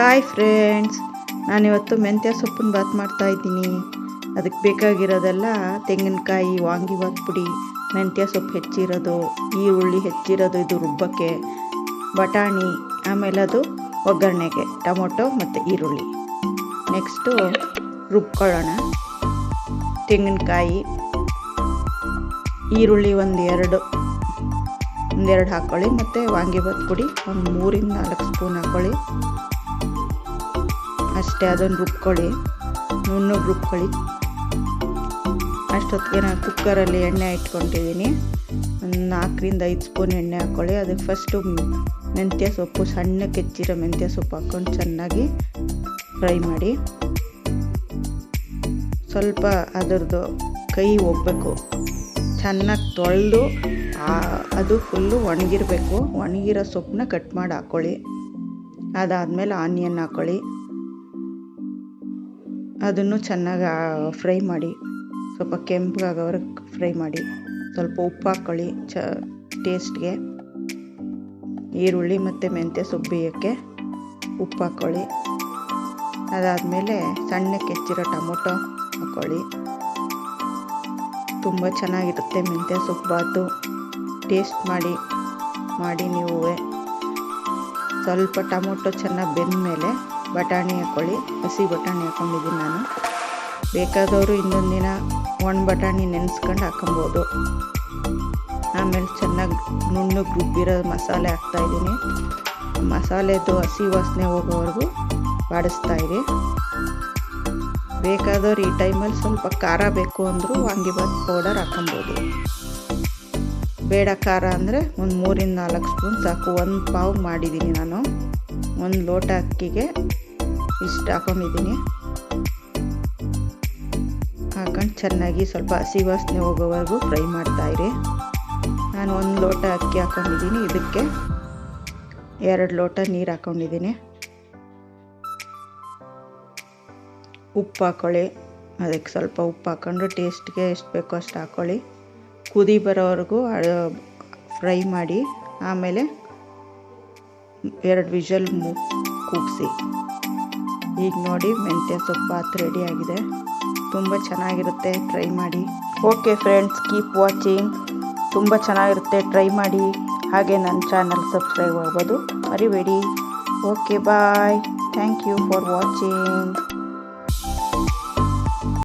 Hi friends ನಾನಿವತ್ತು ಮೆಂತ್ಯ ಸೊಪ್ಪಿನ ಬಾತ್ ಮಾಡ್ತಾ ಇದ್ದೀನಿ. ಅದಕ್ಕೆ ಬೇಕಾಗಿರೋದೆಲ್ಲ ತೆಂಗಿನಕಾಯಿ ವಾಂಗಿಬಾತ್ ಪುಡಿ, ಮೆಂತ್ಯ ಸೊಪ್ಪು ಹೆಚ್ಚಿರೋದು ಈರುಳ್ಳಿ ಹೆಚ್ಚಿರೋದು ಇದು ರುಬ್ಬಕ್ಕೆ, ಬಟಾಣಿ, ಆಮೇಲೆ ಅದು ಒಗ್ಗರಣೆಗೆ, ಟೊಮೊಟೊ ಮತ್ತು ಈರುಳ್ಳಿ. ನೆಕ್ಸ್ಟು ರುಬ್ಕೊಳ್ಳೋಣ. ತೆಂಗಿನಕಾಯಿ, ಈರುಳ್ಳಿ ಒಂದು ಎರಡು ಒಂದೆರಡು ಹಾಕ್ಕೊಳ್ಳಿ ಮತ್ತು ವಾಂಗಿಬಾತ್ ಪುಡಿ ಒಂದು ಮೂರಿಂದ ನಾಲ್ಕು ಸ್ಪೂನ್ ಹಾಕ್ಕೊಳ್ಳಿ ಅಷ್ಟೇ ಅದನ್ನು ರುಬ್ಕೊಳ್ಳಿ ನುಣ್ಣಗೆ ರುಬ್ಕೊಳ್ಳಿ ಅಷ್ಟೊತ್ತಿಗೆ ನಾನು ಕುಕ್ಕರಲ್ಲಿ ಎಣ್ಣೆ ಇಟ್ಕೊಂಡಿದ್ದೀನಿ. ಒಂದು ನಾಲ್ಕರಿಂದ ಐದು ಸ್ಪೂನ್ ಎಣ್ಣೆ ಹಾಕ್ಕೊಳ್ಳಿ ಅದಕ್ಕೆ ಫಸ್ಟು ಮೆಂತ್ಯ ಸೊಪ್ಪು, ಸಣ್ಣ ಕೆಚ್ಚಿರೋ ಮೆಂತ್ಯ ಸೊಪ್ಪು ಹಾಕ್ಕೊಂಡು ಚೆನ್ನಾಗಿ ಫ್ರೈ ಮಾಡಿ. ಸ್ವಲ್ಪ ಅದರದ್ದು ಕೈ ಹೋಗ್ಬೇಕು ಚೆನ್ನಾಗಿ ತೊಳೆದು ಅದು ಫುಲ್ಲು ಒಣಗಿರಬೇಕು. ಒಣಗಿರೋ ಸೊಪ್ಪನ್ನ ಕಟ್ ಮಾಡಿ ಹಾಕ್ಕೊಳ್ಳಿ ಅದಾದಮೇಲೆ ಆನಿಯನ್ ಹಾಕ್ಕೊಳ್ಳಿ ಅದನ್ನು ಚೆನ್ನಾಗಿ ಫ್ರೈ ಮಾಡಿ, ಸ್ವಲ್ಪ ಕೆಂಪಗಾಗೋವರೆಗೆ ಫ್ರೈ ಮಾಡಿ, ಸ್ವಲ್ಪ ಉಪ್ಪು ಹಾಕ್ಕೊಳ್ಳಿ ಚ, ಟೇಸ್ಟ್ಗೆ. ಈರುಳ್ಳಿ ಮತ್ತು ಮೆಂತ್ಯ ಸುಬ್ಬಿಯೋಕ್ಕೆ ಬೇಯೋಕ್ಕೆ ಉಪ್ಪು ಹಾಕ್ಕೊಳ್ಳಿ ಅದಾದಮೇಲೆ ಸಣ್ಣಕ್ಕೆ ಹೆಚ್ಚಿರೋ ಟೊಮೊಟೊ ಹಾಕ್ಕೊಳ್ಳಿ ತುಂಬ ಚೆನ್ನಾಗಿರುತ್ತೆ ಮೆಂತ್ಯ ಸೊಪ್ಪು ಟೇಸ್ಟ್ ಮಾಡಿ ಮಾಡಿ ನೀವು. ಸ್ವಲ್ಪ ಟೊಮೊಟೊ ಚೆನ್ನಾಗಿ ಬೆಂದ ಮೇಲೆ ಬಟಾಣಿ ಹಾಕ್ಕೊಳ್ಳಿ ಹಸಿ ಬಟಾಣಿ ಹಾಕ್ಕೊಂಡಿದ್ದೀನಿ ನಾನು. ಬೇಕಾದವರು ಇನ್ನೊಂದು ದಿನ ಒಣ ಬಟಾಣಿ ನೆನೆಸ್ಕೊಂಡು ಹಾಕೊಬೋದು. ಆಮೇಲೆ ಚೆನ್ನಾಗಿ ನುಣ್ಣಗೆ ರುಬ್ಬಿರೋ ಮಸಾಲೆ ಹಾಕ್ತಾಯಿದ್ದೀನಿ ಮಸಾಲೆದು ಹಸಿ ವಾಸನೆ ಹೋಗೋವರೆಗೂ ಬಾಡಿಸ್ತಾಯಿರಿ ಬೇಕಾದವ್ರು ಈ ಟೈಮಲ್ಲಿ ಸ್ವಲ್ಪ ಖಾರ ಬೇಕು ಅಂದರೂ ವಾಂಗಿಬಾತ್ ಪೌಡರ್ ಹಾಕೊಬೋದು. ಬೇಡ ಖಾರ ಅಂದರೆ ಒಂದು ಮೂರಿಂದ ನಾಲ್ಕು ಸ್ಪೂನ್ ಸಾಕು, ಒಂದು ಪಾವ್ ಮಾಡಿದ್ದೀನಿ ನಾನು. ಒಂದು ಲೋಟ ಅಕ್ಕಿಗೆ ಇಷ್ಟು ಹಾಕೊಂಡಿದ್ದೀನಿ. ಹಾಕೊಂಡು ಚೆನ್ನಾಗಿ ಸ್ವಲ್ಪ ಹಸಿ ವಾಸನೆ ಹೋಗೋವರೆಗೂ ಫ್ರೈ ಮಾಡ್ತಾಯಿರಿ ನಾನು ಒಂದು ಲೋಟ ಅಕ್ಕಿ ಹಾಕೊಂಡಿದ್ದೀನಿ. ಇದಕ್ಕೆ ಎರಡು ಲೋಟ ನೀರು ಹಾಕ್ಕೊಂಡಿದ್ದೀನಿ ಉಪ್ಪು ಹಾಕ್ಕೊಳ್ಳಿ ಅದಕ್ಕೆ ಸ್ವಲ್ಪ ಉಪ್ಪು ಹಾಕ್ಕೊಂಡು ಟೇಸ್ಟ್ಗೆ ಎಷ್ಟು ಬೇಕೋ ಅಷ್ಟು ಹಾಕ್ಕೊಳ್ಳಿ ಕುದಿ ಬರೋವರೆಗೂ ಫ್ರೈ ಮಾಡಿ. ಆಮೇಲೆ ಎರಡು ವಿಷಲ್ ಕೂಗಿಸಿ. ಈಗ ನೋಡಿ ಮೆಂತ್ಯ ಸೊಪ್ಪು ರೆಡಿ ಆಗಿದೆ. ತುಂಬ ಚೆನ್ನಾಗಿರುತ್ತೆ ಟ್ರೈ ಮಾಡಿ. ಓಕೆ ಫ್ರೆಂಡ್ಸ್ ಕೀಪ್ ವಾಚಿಂಗ್ ತುಂಬ ಚೆನ್ನಾಗಿರುತ್ತೆ ಟ್ರೈ ಮಾಡಿ. ಹಾಗೆ ನನ್ನ ಚಾನಲ್ ಸಬ್ಸ್ಕ್ರೈಬ್ ಆಗ್ಬೋದು. ಮರಿಬೇಡಿ. Okay bye thank you for watching